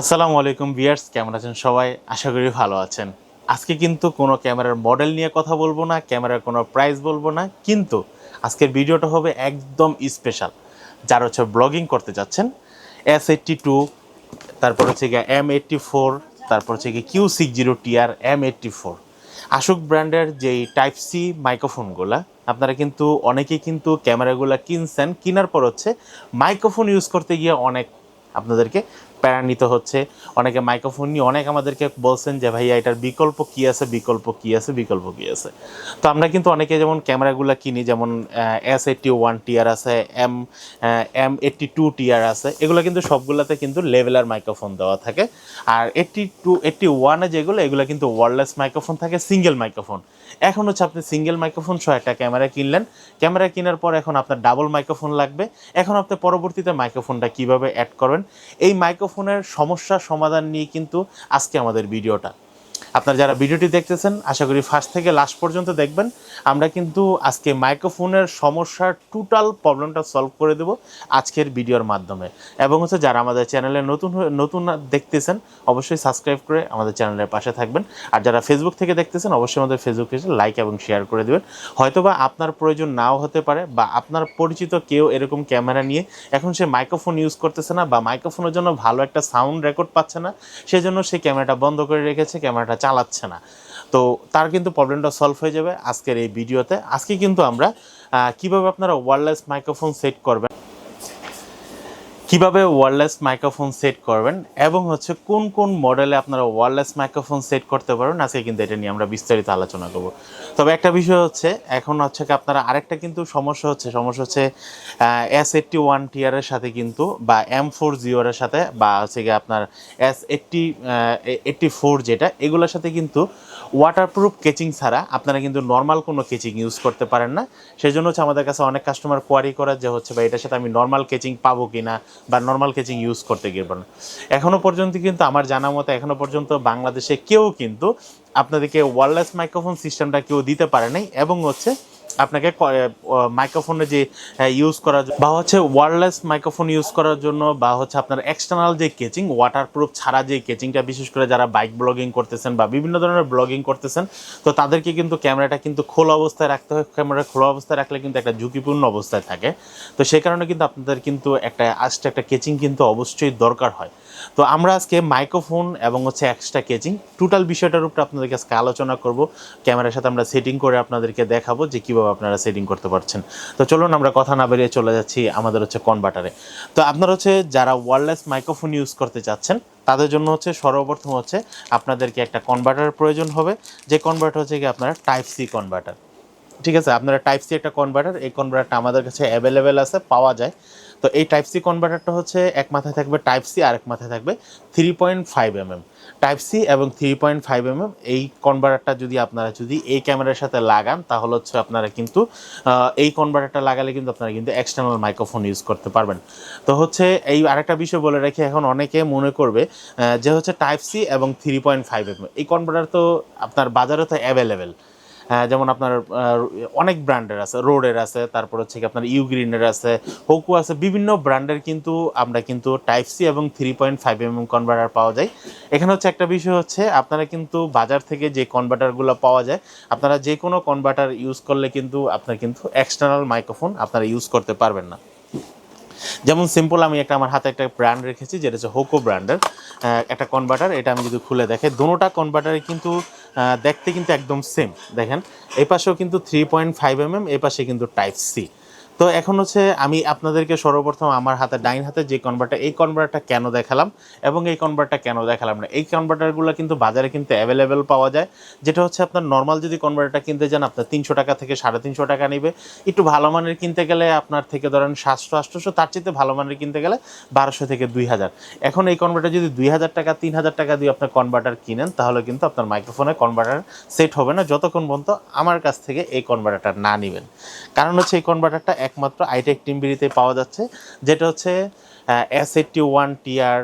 আসসালামু আলাইকুম বিয়ার্স কেমন আছেন সবাই? আশা করি ভালো আছেন। আজকে কিন্তু কোনো ক্যামেরার মডেল নিয়ে কথা বলব না, ক্যামেরার কোনো প্রাইস বলব না, কিন্তু আজকের ভিডিওটা হবে একদম স্পেশাল যারা হচ্ছে ব্লগিং করতে যাচ্ছেন এস এইটটি টু তারপর হচ্ছে গিয়ে এম এইটটি ফোর তারপর হচ্ছে গিয়ে Q six zero TR M eighty four আশুক ব্র্যান্ডের যেই টাইপ সি মাইক্রোফোনগুলা আপনারা কিন্তু অনেকেই কিন্তু ক্যামেরাগুলো কিনছেন, কেনার পর হচ্ছে মাইক্রোফোন ইউজ করতে গিয়ে অনেক আপনাদেরকে প্যারা নিতে হচ্ছে। অনেকে মাইক্রোফোন নিয়ে অনেক আমাদেরকে বলছেন যে, ভাইয়া, এটার বিকল্প কী আছে? বিকল্প কী আছে? বিকল্প কী আছে? তো আমরা কিন্তু অনেকে যেমন ক্যামেরাগুলো কিনি, যেমন এস এইটটি ওয়ান টিয়ার আছে M M eighty two TR আছে, এগুলো কিন্তু সবগুলোতে কিন্তু লেভেলার মাইক্রোফোন দেওয়া থাকে। আর এইটটি টু এইটটি ওয়ানে যেগুলো, এগুলো কিন্তু ওয়ারলেস মাইক্রোফোন থাকে সিঙ্গেল মাইক্রোফোন এখন হচ্ছে আপনি সিঙ্গেল মাইক্রোফোন সহ একটা ক্যামেরা কিনলেন। ক্যামেরা কেনার পর এখন আপনার ডাবল মাইক্রোফোন লাগবে। এখন আপনি পরবর্তীতে মাইক্রোফোনটা কীভাবে অ্যাড করবেন? এই মাইক্রোফোনের সমস্যা সমাধান নিয়ে কিন্তু আজকে আমাদের ভিডিওটা। আপনারা যারা ভিডিওটি দেখতেছেন, আশা করি ফার্স্ট থেকে লাস্ট পর্যন্ত দেখবেন। আমরা কিন্তু আজকে মাইক্রোফোনের সমস্যার টোটাল প্রবলেমটা সলভ করে দেব আজকের ভিডিওর মাধ্যমে। এবং হচ্ছে যারা আমাদের চ্যানেলে নতুন নতুন দেখতেছেন, অবশ্যই সাবস্ক্রাইব করে আমাদের চ্যানেলের পাশে থাকবেন। আর যারা ফেসবুক থেকে দেখতেছেন, অবশ্যই আমাদের ফেসবুক পেজে লাইক এবং শেয়ার করে দেবেন। হয়তোবা আপনার প্রয়োজন নাও হতে পারে বা আপনার পরিচিত কেউ এরকম ক্যামেরা নিয়ে এখন সে মাইক্রোফোন ইউজ করতেছে না বা মাইক্রোফোনের জন্য ভালো একটা সাউন্ড রেকর্ড পাচ্ছে না, সেজন্য সে ক্যামেরাটা বন্ধ করে রেখেছে ক্যামেরাটা চালাচ্ছে না। তো তার কিন্তু প্রবলেমটা সলভ হয়ে যাবে আজকের এই ভিডিওতে। আজকে কিন্তু আমরা কীভাবে আপনারা ওয়্যারলেস মাইক্রোফোন সেট করবেন কীভাবে ওয়্যারলেস মাইক্রোফোন সেট করবেন এবং হচ্ছে কোন কোন মডেলে আপনারা ওয়্যারলেস মাইক্রোফোন সেট করতে পারবেন, আজকে কিন্তু এটা নিয়ে আমরা বিস্তারিত আলোচনা করব। তবে একটা বিষয় হচ্ছে, এখন হচ্ছে কি আপনারা আরেকটা কিন্তু সমস্যা হচ্ছে সমস্যা হচ্ছে এস এইটটি ওয়ান টিয়ারের সাথে কিন্তু বা এম ফোর জিওরের সাথে বা হচ্ছে কি আপনার এস এইটটি এইটটি ফোর যেটা, এগুলোর সাথে কিন্তু ওয়াটারপ্রুফ কেচিং ছাড়া আপনারা কিন্তু নর্মাল কোনো কেচিং ইউজ করতে পারেন না। সেই জন্য হচ্ছে আমাদের কাছে অনেক কাস্টমার কোয়ারি করে যে হচ্ছে বা এটার সাথে আমি নর্মাল কেচিং পাবো কি না বা নর্মাল কেচিং ইউজ করতে গিয়ে পারেন এখনও পর্যন্ত কিন্তু আমার জানা মতো এখনও পর্যন্ত বাংলাদেশে কেউ কিন্তু আপনাদেরকে ওয়ারলেস মাইক্রোফোন সিস্টেমটা কেউ দিতে পারে নাই এবং হচ্ছে আপনাকে মাইক্রোফোনে যে ইউজ করার বা হচ্ছে ওয়ারলেস মাইক্রোফোন ইউজ করার জন্য বা হচ্ছে আপনার এক্সটার্নাল যে কেচিং ওয়াটারপ্রুফ ছাড়া যে কেচিংটা বিশেষ করে যারা বাইক ব্লগিং করতেছেন বা বিভিন্ন ধরনের ব্লগিং করতেছেন, তো তাদেরকে কিন্তু ক্যামেরাটা কিন্তু খোলা অবস্থায় রাখতে হয়। ক্যামেরা খোলা অবস্থায় রাখলে কিন্তু একটা ঝুঁকিপূর্ণ অবস্থায় থাকে। তো সেই কারণে কিন্তু আপনাদের কিন্তু একটা, আস্তে একটা কেচিং কিন্তু অবশ্যই দরকার হয়। তো আমরা আজকে মাইক্রোফোন এবং হচ্ছে এক্সট্রা কেচিং টোটাল বিষয়টার উপরে আপনাদেরকে আজকে আলোচনা করব। ক্যামেরার সাথে আমরা সেটিং করে আপনাদেরকে দেখাবো যে কীভাবে আপনারা সেটিং করতে পারছেন। তো চলুন আমরা কথা না বেরিয়ে চলে যাচ্ছি আমাদের হচ্ছে কনভার্টারে তো আপনার হচ্ছে যারা ওয়ারলেস মাইক্রোফোন ইউজ করতে চাচ্ছেন, তাদের জন্য হচ্ছে সর্বপ্রথম হচ্ছে আপনাদেরকে একটা কনভার্টার প্রয়োজন হবে। যে কনভার্টার হচ্ছে কি আপনারা টাইপ সি কনভার্টার ঠিক আছে? আপনারা টাইপ সি একটা কনভার্টার এই কনভার্টারটা আমাদের কাছে অ্যাভেলেবেল আছে, পাওয়া যায়। তো এই টাইপ সি কনভার্টারটা হচ্ছে এক মাথায় থাকবে টাইপ সি আর এক মাথায় থাকবে three point five mm type C এবং থ্রি পয়েন্ট ফাইভ এমএম এই কনভার্টারটা যদি আপনারা যদি এই ক্যামেরার সাথে লাগান, তাহলে হচ্ছে আপনারা কিন্তু এই কনভার্টারটা লাগালে কিন্তু আপনারা কিন্তু এক্সটার্নাল মাইক্রোফোন ইউজ করতে পারবেন। তো হচ্ছে এই আরেকটা বিষয় বলে রাখি, এখন অনেকে মনে করবে যে হচ্ছে টাইপ সি এবং থ্রি পয়েন্ট ফাইভ এমএম এই কনভার্টার তো আপনার বাজারে তো অ্যাভেলেবেল যেমন আপনার অনেক ব্র্যান্ডের আছে, রোডের আছে, তারপর হচ্ছে কি আপনার ইউগ্রিনের আছে হোকু আছে, বিভিন্ন ব্র্যান্ডের কিন্তু আমরা কিন্তু টাইপ সি এবং three point five M converter পাওয়া যায়। এখানে হচ্ছে একটা বিষয় হচ্ছে, আপনারা কিন্তু বাজার থেকে যে কনভার্টারগুলো পাওয়া যায়, আপনারা যে কোনো কনভার্টার ইউজ করলে কিন্তু আপনার কিন্তু এক্সটার্নাল মাইক্রোফোন আপনারা ইউজ করতে পারবেন না। যেমন সিম্পল আমি একটা আমার হাতে একটা ব্র্যান্ড রেখেছি, যেটা হচ্ছে হোকো ব্র্যান্ডের একটা কনভার্টার এটা আমি যদি খুলে দেখে দুটোটা কনভার্টারে কিন্তু দেখতে কিন্তু একদম সেম দেখেন, এই পাশেও কিন্তু three point five M M এই পাশে কিন্তু টাইপ সি তো এখন হচ্ছে আমি আপনাদেরকে সর্বপ্রথম আমার হাতে, ডাইন হাতে যে কনভার্টার এই কনভার্টারটা কেন দেখালাম এবং এই কনভার্টারটা কেন দেখালাম না? এই কনভার্টারগুলো কিন্তু বাজারে কিন্তু অ্যাভেলেবেল পাওয়া যায়। যেটা হচ্ছে আপনার নর্মাল যদি কনভার্টারটা কিনতে যান, আপনার তিনশো টাকা থেকে সাড়ে তিনশো টাকা নেবে। একটু ভালো মানের কিনতে গেলে আপনার থেকে ধরেন সাতশো, আটশোশো, তার চেয়ে ভালো মানের কিনতে গেলে বারোশো থেকে দুই হাজার। এখন এই কনভার্টার যদি দুই হাজার টাকা, তিন হাজার টাকা দিয়ে আপনার কনভার্টার কিনেন, তাহলে কিন্তু আপনার মাইক্রোফোনে কনভার্টার সেট হবে না। যতক্ষণ পর্যন্ত আমার কাছ থেকে এই কনভার্টারটা না নেবেন। কারণ হচ্ছে এই কনভার্টারটা একমাত্র আইটেক টিমবিরিতে পাওয়া যাচ্ছে যেটা হচ্ছে এস এইটটি ওয়ান টিআর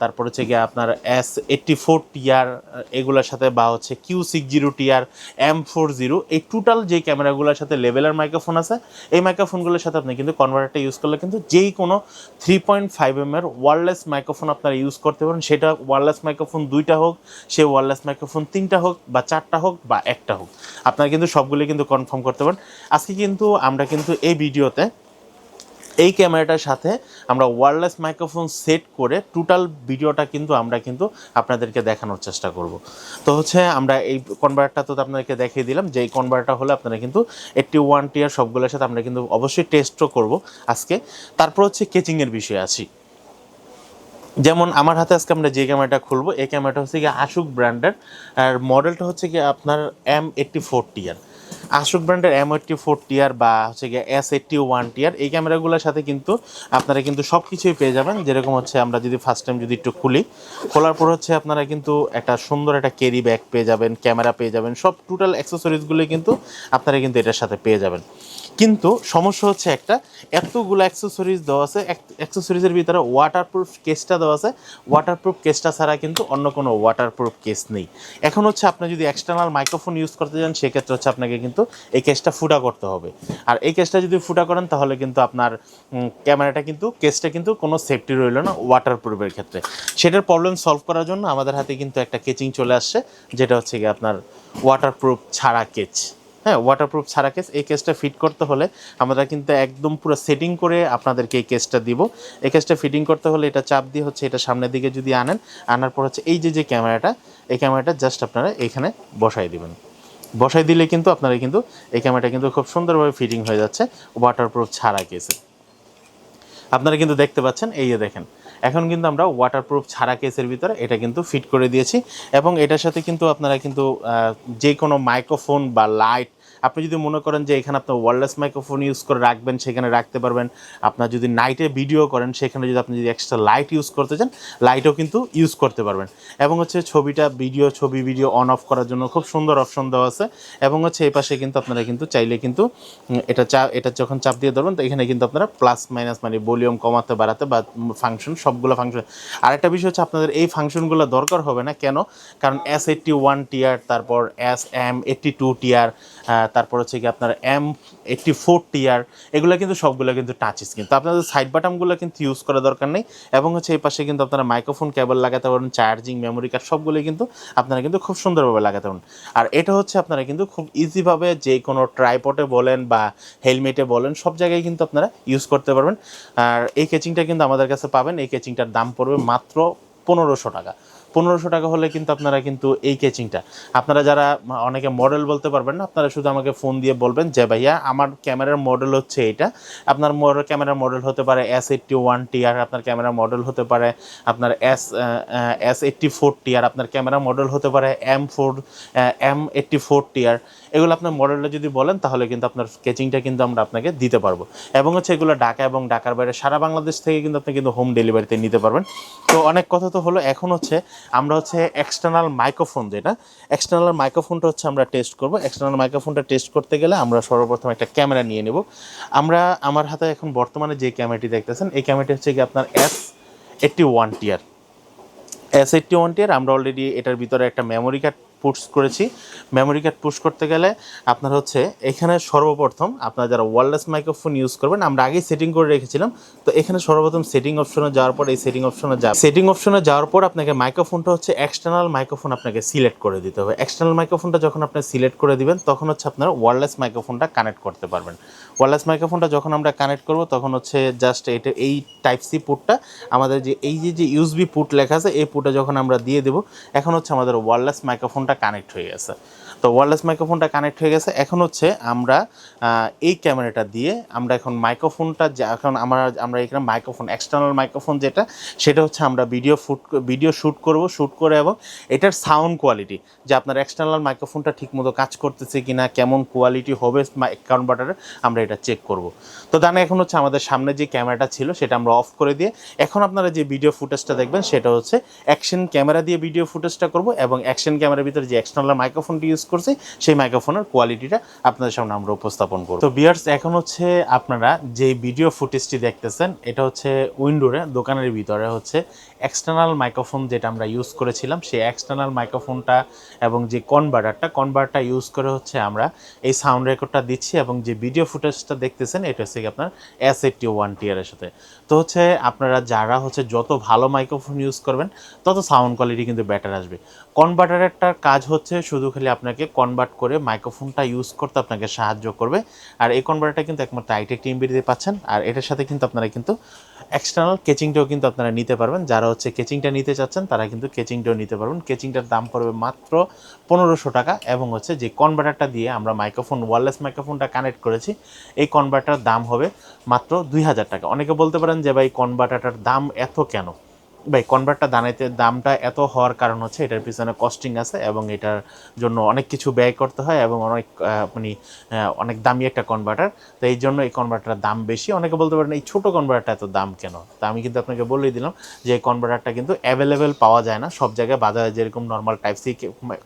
তারপর হচ্ছে গিয়ে আপনার এস এইটটি ফোর টিআর এগুলোর সাথে বা হচ্ছে Q six zero TR M four zero এই টোটাল যে ক্যামেরাগুলোর সাথে লেভেলের মাইক্রোফোন আছে, এই মাইক্রোফোনগুলোর সাথে আপনি কিন্তু কনভার্টারটা ইউজ করলে কিন্তু যেই কোনো থ্রি পয়েন্ট ফাইভ এম এর ওয়ারলেস মাইক্রোফোন আপনারা ইউজ করতে পারেন। সেটা ওয়ারলেস মাইক্রোফোন দুইটা হোক, সে ওয়ারলেস মাইক্রোফোন তিনটা হোক, বা চারটা হোক, বা একটা হোক। আপনারা কিন্তু সবগুলো কিন্তু কনফার্ম করতে পারেন। আজকে কিন্তু আমরা কিন্তু এই ভিডিওতে এই ক্যামেরাটার সাথে আমরা ওয়্যারলেস মাইক্রোফোন সেট করে টোটাল ভিডিওটা কিন্তু আমরা কিন্তু আপনাদেরকে দেখানোর চেষ্টা করব। তো হচ্ছে আমরা এই কনভার্টারটা তো আপনাদেরকে দেখিয়ে দিলাম যে এই কনভার্টার হলে আপনারা কিন্তু এইটটি ওয়ান টিয়ার সবগুলোর সাথে আমরা কিন্তু অবশ্যই টেস্টও করব আজকে। তারপর হচ্ছে কেচিংয়ের বিষয়ে আসি। যেমন আমার হাতে আজকে আমরা যে ক্যামেরাটা খুলবো, এই ক্যামেরাটা হচ্ছে কি আশুক ব্র্যান্ডের আর মডেলটা হচ্ছে কি আপনার এম এইটটি ফোর টিয়ার আশুক ব্র্যান্ডের এম এইটটি ফোর টিয়ার বা হচ্ছে গিয়ে এস এইটটি ওয়ান টিয়ার এই ক্যামেরাগুলোর সাথে কিন্তু আপনারা কিন্তু সব কিছুই পেয়ে যাবেন। যেরকম হচ্ছে আমরা যদি ফার্স্ট টাইম যদি একটু খুলি, খোলার পর হচ্ছে আপনারা কিন্তু একটা সুন্দর একটা ক্যারি ব্যাগ পেয়ে যাবেন ক্যামেরা পেয়ে যাবেন, সব টোটাল অ্যাক্সেসরিজগুলো কিন্তু আপনারা কিন্তু এটার সাথে পেয়ে যাবেন। কিন্তু সমস্যা হচ্ছে একটা, এতগুলো অ্যাক্সেসরিজ দেওয়া আছে অ্যাক্সেসরিজের ভিতরে ওয়াটারপ্রুফ কেসটা দেওয়া আছে। ওয়াটারপ্রুফ কেসটা ছাড়া কিন্তু অন্য কোনো ওয়াটারপ্রুফ কেস নেই। এখন হচ্ছে আপনি যদি এক্সটার্নাল মাইক্রোফোন ইউজ করতে যান, সেক্ষেত্রে হচ্ছে আপনাকে কিন্তু এই কেসটা ফুটা করতে হবে। আর এই কেসটা যদি ফুটা করেন, তাহলে কিন্তু আপনার ক্যামেরাটা কিন্তু কেসটা কিন্তু কোনো সেফটি রইল না ওয়াটারপ্রুফের ক্ষেত্রে। সেটার প্রবলেম সলভ করার জন্য আমাদের হাতে কিন্তু একটা কেচিং চলে আসছে, যেটা হচ্ছে গিয়ে আপনার ওয়াটারপ্রুফ ছাড়া কেচ হ্যাঁ ওয়াটারপ্রুফ ছাড়া কেস এই কেসটা ফিট করতে হলে আমরা কিন্তু একদম পুরো সেটিং করে আপনাদেরকে এই কেসটা দিব। এই কেসটা ফিটিং করতে হলে এটা চাপ দিয়ে হচ্ছে এটা সামনের দিকে যদি আনেন, আনার পর হচ্ছে এই যে যে ক্যামেরাটা এই ক্যামেরাটা জাস্ট আপনারা এখানে বসাই দিবেন। বসাই দিলে কিন্তু আপনারা কিন্তু এই ক্যামেরাটা কিন্তু খুব সুন্দরভাবে ফিটিং হয়ে যাচ্ছে ওয়াটারপ্রুফ ছাড়া কেসে আপনারা কিন্তু দেখতে পাচ্ছেন, এই যে দেখেন। এখন কিন্তু আমরা ওয়াটারপ্রুফ ছাড়া কেসের ভিতরে এটা কিন্তু ফিট করে দিয়েছি এবং এটার সাথে কিন্তু আপনারা কিন্তু যে কোনো মাইক্রোফোন বা লাইট আপনি যদি মনে করেন যে এখানে আপনার ওয়ারলেস মাইক্রোফোন ইউজ করে রাখবেন, সেখানে রাখতে পারবেন। আপনার যদি নাইটে ভিডিও করেন, সেখানে যদি আপনি যদি এক্সট্রা লাইট ইউজ করতে চান লাইটও কিন্তু ইউজ করতে পারবেন। এবং হচ্ছে ছবিটা ভিডিও ছবি ভিডিও অন অফ করার জন্য খুব সুন্দর অপশন দেওয়া আছে। এবং হচ্ছে এই পাশে কিন্তু আপনারা কিন্তু চাইলে কিন্তু এটা চা, এটা যখন চাপ দিয়ে ধরবেন, তো এখানে কিন্তু আপনারা প্লাস মাইনাস মানে ভলিউম কমাতে, বাড়াতে বা ফাংশন সবগুলো ফাংশন আরেকটা বিষয় হচ্ছে আপনাদের এই ফাংশনগুলো দরকার হবে না। কেন? কারণ এস এইটটি ওয়ান টিয়ার তারপর S M eighty two TR তারপর হচ্ছে কি আপনার এম এইটটি ফোর টিয়ার এগুলো কিন্তু সবগুলো কিন্তু টাচ স্ক্রিন তো আপনাদের সাইড বাটামগুলো কিন্তু ইউজ করা দরকার নেই এবং হচ্ছে এই পাশে কিন্তু আপনারা মাইক্রোফোন কেবল লাগাতে পারেন চার্জিং মেমোরি কার্ড সবগুলোই কিন্তু আপনারা কিন্তু খুব সুন্দরভাবে লাগাতে পারেন। আর এটা হচ্ছে আপনারা কিন্তু খুব ইজিভাবে যে কোনো ট্রাইপটে বলেন বা হেলমেটে বলেন, সব জায়গায় কিন্তু আপনারা ইউজ করতে পারবেন। আর এই কেচিংটা কিন্তু আমাদের কাছে পাবেন। এই কেচিংটার দাম পড়বে মাত্র পনেরোশো টাকা। পনেরোশো টাকা হলে কিন্তু আপনারা কিন্তু এই ক্যাচিংটা আপনারা যারা অনেকে মডেল বলতে পারবেন না, আপনারা শুধু আমাকে ফোন দিয়ে বলবেন যে, ভাইয়া, আমার ক্যামেরার মডেল হচ্ছে এটা। আপনার মডেল ক্যামেরার মডেল হতে পারে S eighty one T R আপনার ক্যামেরার মডেল হতে পারে আপনার S S eighty four T R আপনার ক্যামেরা মডেল হতে পারে M four M eighty four T R এগুলো আপনার মডেলটা যদি বলেন, তাহলে কিন্তু আপনার স্কেচিংটা কিন্তু আমরা আপনাকে দিতে পারব। এবং হচ্ছে এগুলো ঢাকা এবং ঢাকার বাইরে সারা বাংলাদেশ থেকে কিন্তু আপনি কিন্তু হোম ডেলিভারিতে নিতে পারবেন। তো অনেক কথা তো হলো, এখন হচ্ছে আমরা হচ্ছে এক্সটার্নাল মাইক্রোফোন যেটা এক্সটার্নাল মাইক্রোফোনটা হচ্ছে আমরা টেস্ট করব। এক্সটার্নাল মাইক্রোফোনটা টেস্ট করতে গেলে আমরা সর্বপ্রথম একটা ক্যামেরা নিয়ে নেব। আমরা, আমার হাতে এখন বর্তমানে যে ক্যামেরাটি দেখতেছেন, এই ক্যামেরাটি হচ্ছে কি আপনার S eighty one TR S eighty one TR আমরা অলরেডি এটার ভিতরে একটা মেমোরি কার্ড পুশ করেছি। মেমোরি কার্ড পুশ করতে গেলে আপনার হচ্ছে এখানে সর্বপ্রথম আপনারা যারা ওয়ারলেস মাইক্রোফোন ইউজ করবেন, আমরা আগেই সেটিং করে রেখেছিলাম। তো এখানে সর্বপ্রথম সেটিং অপশনে যাওয়ার পর এই সেটিং অপশনে যা সেটিং অপশনে যাওয়ার পর আপনাকে মাইক্রোফোনটা হচ্ছে এক্সটার্নাল মাইক্রোফোন আপনাকে সিলেক্ট করে দিতে হবে। এক্সটার্নাল মাইক্রোফোনটা যখন আপনি সিলেক্ট করে দিবেন, তখন হচ্ছে আপনার ওয়ারলেস মাইক্রোফোনটা কানেক্ট করতে পারবেন। ওয়ারলেস মাইক্রোফোনটা যখন আমরা কানেক্ট করব, তখন হচ্ছে জাস্ট এটা এই টাইপ সি পুটটা আমাদের যে এই যে যে ইউএসবি পুট লেখা আছে, এই পুটে যখন আমরা দিয়ে দেবো, এখন হচ্ছে আমাদের ওয়ারলেস মাইক্রোফোনটা কানেক্ট হয়ে গেছে। তো ওয়ারলেস মাইক্রোফোনটা কানেক্ট হয়ে গেছে। এখন হচ্ছে আমরা এই ক্যামেরাটা দিয়ে আমরা এখন মাইক্রোফোনটা এখন আমরা আমরা এখানে মাইক্রোফোন এক্সটার্নাল মাইক্রোফোন যেটা, সেটা হচ্ছে আমরা ভিডিও ফুট ভিডিও শ্যুট করব শ্যুট করে এবং এটার সাউন্ড কোয়ালিটি যে আপনার এক্সটার্নাল মাইক্রোফোনটা ঠিকমতো কাজ করতেছে কি না কেমন কোয়ালিটি হবে কনভার্টারে আমরা এটা চেক করব। তো দানে এখন হচ্ছে আমাদের সামনে যে ক্যামেরাটা ছিল, সেটা আমরা অফ করে দিয়ে, এখন আপনারা যে ভিডিও ফুটেজটা দেখবেন, সেটা হচ্ছে অ্যাকশন ক্যামেরা দিয়ে ভিডিও ফুটেজটা করব এবং অ্যাকশন ক্যামেরার ভিতরে যে এক্সটার্নাল মাইক্রোফোনটি ইউজ করছি, সেই মাইক্রোফোনের কোয়ালিটিটা আপনাদের সামনে আমরা উপস্থাপন করব। তো বিয়ার্স, এখন হচ্ছে আপনারা যে ভিডিও ফুটেজটি দেখতেছেন, এটা হচ্ছে উইন্ডোরে, দোকানের ভিতরে হচ্ছে এক্সটার্নাল মাইক্রোফোন যেটা আমরা ইউজ করেছিলাম, সেই এক্সটার্নাল মাইক্রোফোনটা এবং যে কনভার্টারটা কনভার্টার ইউজ করে হচ্ছে আমরা এই সাউন্ড রেকর্ডটা দিচ্ছি এবং যে ভিডিও ফুটেজটা দেখতেছেন, এটা হচ্ছে আপনার এস এইটটি ওয়ান টিয়ারের সাথে। তো হচ্ছে আপনারা যারা হচ্ছে যত ভালো মাইক্রোফোন ইউজ করবেন, তত সাউন্ড কোয়ালিটি কিন্তু বেটার আসবে। কনভার্টারেরটার কাজ হচ্ছে শুধু খালি আপনাকে কনভার্ট করে মাইক্রোফোনটা ইউজ করতে আপনাকে সাহায্য করবে। আর এই কনভার্টারটা কিন্তু একমাত্র আইটেক টিম দিয়ে পাচ্ছেন। আর এটার সাথে কিন্তু আপনারা কিন্তু এক্সটার্নাল কেচিংটাও কিন্তু আপনারা নিতে পারবেন। যারা হচ্ছে কেচিংটা নিতে চাচ্ছেন, তারা কিন্তু কেচিংটাও নিতে পারবেন। কেচিংটার দাম পড়বে মাত্র পনেরোশো টাকা এবং হচ্ছে যে কনভার্টারটা দিয়ে আমরা মাইক্রোফোন ওয়ারলেস মাইক্রোফোনটা কানেক্ট করেছি, এই কনভার্টার দাম হবে মাত্র দুই হাজার টাকা। অনেকে বলতে পারেন যে ভাই কনভার্টারটার দাম এত কেন? ভাই কনভার্টটা দানাইতে দামটা এত হওয়ার কারণ হচ্ছে এটার পিছনে কস্টিং আছে এবং এটার জন্য অনেক কিছু ব্যয় করতে হয় এবং অনেক আহ, মানে অনেক দামি একটা কনভার্টার তো এই জন্য এই কনভার্টারের দাম বেশি। অনেকে বলতে পারেন এই ছোটো কনভার্টারটা এত দাম কেন? তা আমি কিন্তু আপনাকে বলেই দিলাম যে এই কনভার্টারটা কিন্তু অ্যাভেলেবেল পাওয়া যায় না। সব জায়গায় বাজারে যেরকম নর্মাল টাইপ সি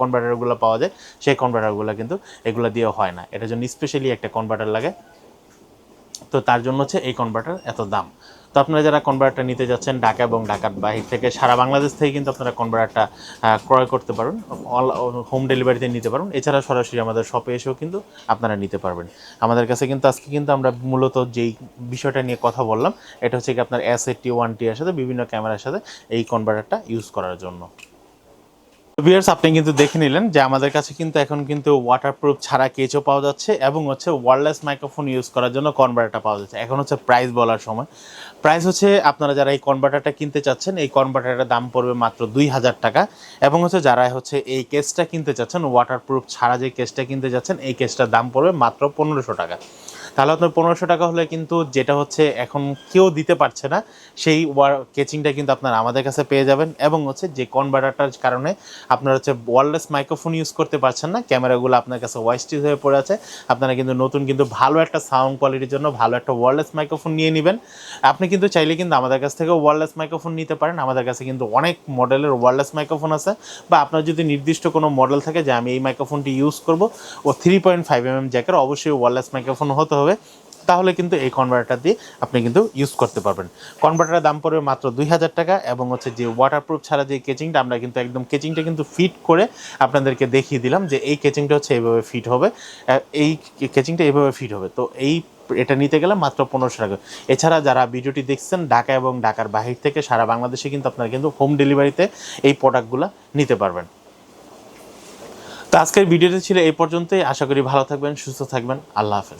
কনভার্টারগুলো পাওয়া যায় সেই কনভার্টারগুলো কিন্তু এগুলো দিয়ে হয় না। এটার জন্য স্পেশালি একটা কনভার্টার লাগে। তো তার জন্য হচ্ছে এই কনভার্টার এত দাম। তো আপনারা যারা কনভার্টারটা নিতে যাচ্ছেন ঢাকা এবং ঢাকার বাহির থেকে, সারা বাংলাদেশ থেকে কিন্তু আপনারা কনভার্টারটা ক্রয় করতে পারবেন অল হোম ডেলিভারিতে নিতে পারবেন এছাড়া সরাসরি আমাদের শপে এসেও কিন্তু আপনারা নিতে পারবেন। আমাদের কাছে কিন্তু আজকে কিন্তু আমরা মূলত যেই বিষয়টা নিয়ে কথা বললাম, এটা হচ্ছে কি আপনার এস এইটটি ওয়ান টি এর সাথে, বিভিন্ন ক্যামেরার সাথে এই কনভার্টারটা ইউজ করার জন্য। ভিউয়ার্স আপনি কিন্তু দেখে নিলেন যে আমাদের কাছে কিন্তু এখন কিন্তু ওয়াটারপ্রুফ ছাড়া কেচও পাওয়া যাচ্ছে এবং হচ্ছে ওয়্যারলেস মাইক্রোফোন ইউজ করার জন্য কনভার্টারটা পাওয়া যাচ্ছে। এখন হচ্ছে প্রাইস বলার সময়। প্রাইস হচ্ছে আপনারা যারা এই কনভার্টারটা কিনতে চাচ্ছেন, এই কনভার্টারটার দাম পড়বে মাত্র দুই হাজার টাকা এবং হচ্ছে যারা হচ্ছে এই কেসটা কিনতে চাচ্ছেন ওয়াটারপ্রুফ ছাড়া যে কেসটা কিনতে চাচ্ছেন, এই কেসটার দাম পড়বে মাত্র পনেরোশো টাকা। তাহলে আপনার পনেরোশো টাকা হলে কিন্তু যেটা হচ্ছে এখন কেউ দিতে পারছে না, সেই ওয়ার কেচিংটা কিন্তু আপনারা আমাদের কাছে পেয়ে যাবেন। এবং হচ্ছে যে কনভার্টারটার কারণে আপনার হচ্ছে ওয়ারলেস মাইক্রোফোন ইউজ করতে পারছেন না ক্যামেরাগুলো আপনার কাছে ওয়াইস্টিজ হয়ে পড়ে আছে। আপনারা কিন্তু নতুন কিন্তু ভালো একটা সাউন্ড কোয়ালিটির জন্য ভালো একটা ওয়ারলেস মাইক্রোফোন নিয়ে নেবেন। আপনি কিন্তু চাইলে কিন্তু আমাদের কাছ থেকে ওয়ারলেস মাইক্রোফোন নিতে পারেন। আমাদের কাছে কিন্তু অনেক মডেলের ওয়ারলেস মাইক্রোফোন আছে। বা আপনার যদি নির্দিষ্ট কোনো মডেল থাকে যে আমি এই মাইক্রোফোনটি ইউজ করব, ও three point five M M জ্যাকের অবশ্যই ওয়ারলেস মাইক্রোফোন হতে হবে। তাহলে কিন্তু এই কনভার্টার দিয়ে আপনি কিন্তু ইউজ করতে পারবেন। কনভার্টারের দাম পড়বে মাত্র দুই হাজার টাকা এবং হচ্ছে যে ওয়াটারপ্রুফ ছাড়া যে কেচিংটা আমরা কিন্তু একদম কেচিংটা কিন্তু ফিট করে আপনাদেরকে দেখিয়ে দিলাম যে এই কেচিংটা হচ্ছে এইভাবে ফিট হবে। এই কেচিংটা এইভাবে ফিট হবে। তো এই এটা নিতে গেলে মাত্র পনেরোশো টাকা। এছাড়া যারা ভিডিওটি দেখছেন ঢাকা এবং ঢাকার বাহির থেকে, সারা বাংলাদেশে কিন্তু আপনারা কিন্তু হোম ডেলিভারিতে এই প্রোডাক্টগুলো নিতে পারবেন। তো আজকের ভিডিওটি ছিল এই পর্যন্তই। আশা করি ভালো থাকবেন, সুস্থ থাকবেন। আল্লাহ হাফেজ।